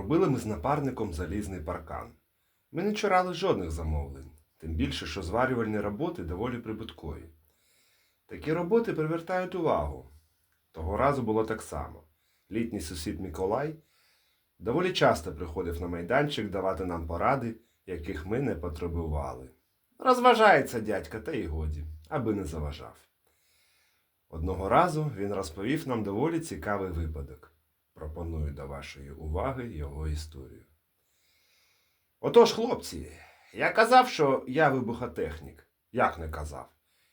Робили ми з напарником залізний паркан. Ми не чурали жодних замовлень, тим більше, що зварювальні роботи доволі прибуткові. Такі роботи привертають увагу. Того разу було так само. Літній сусід Миколай доволі часто приходив на майданчик давати нам поради, яких ми не потребували. Розважається дядька, та й годі, аби не заважав. Одного разу він розповів нам доволі цікавий випадок. Пропоную до вашої уваги його історію. Отож, хлопці, я казав, що я вибухотехнік. Як не казав?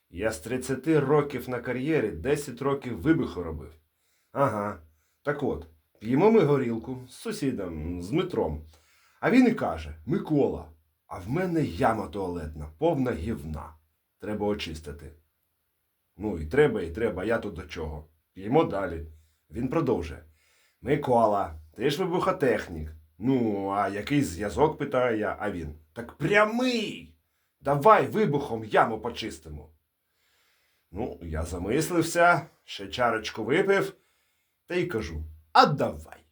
Я з 30 років на кар'єрі 10 років вибуху робив. Ага. Так от, п'ємо ми горілку з сусідом, з Дмитром. А він і каже: Микола, а в мене яма туалетна, повна гівна. Треба очистити. Ну, і треба, і треба, я тут до чого. П'ємо далі. Він продовжує. Микола, ти ж вибухотехнік. Ну, а який зв'язок, питаю я, а він. Так прямий. Давай вибухом яму почистимо. Ну, я замислився, ще чарочку випив, та й кажу: а давай.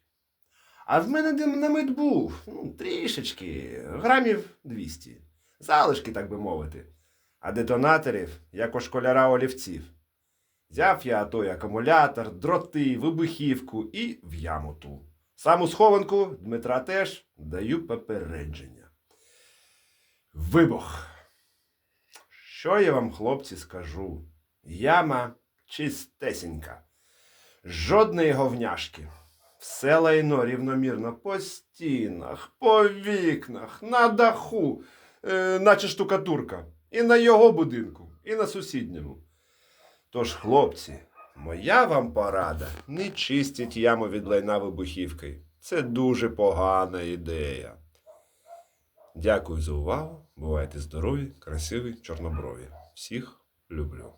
А в мене динамит був, ну, трішечки, грамів 200. Залишки, так би мовити. А детонаторів, як у школяра олівців. Взяв я той акумулятор, дроти, вибухівку і в яму ту. Саму схованку Дмитра теж даю попередження. Вибух. Що я вам, хлопці, скажу? Яма чистесенька. Жодної говняшки. Все лайно рівномірно по стінах, по вікнах, на даху, е, наче штукатурка. І на його будинку, і на сусідньому. Тож, хлопці, моя вам порада не чистіть яму від лайна вибухівки. Це дуже погана ідея. Дякую за увагу. Бувайте здорові, красиві, чорноброві. Всіх люблю.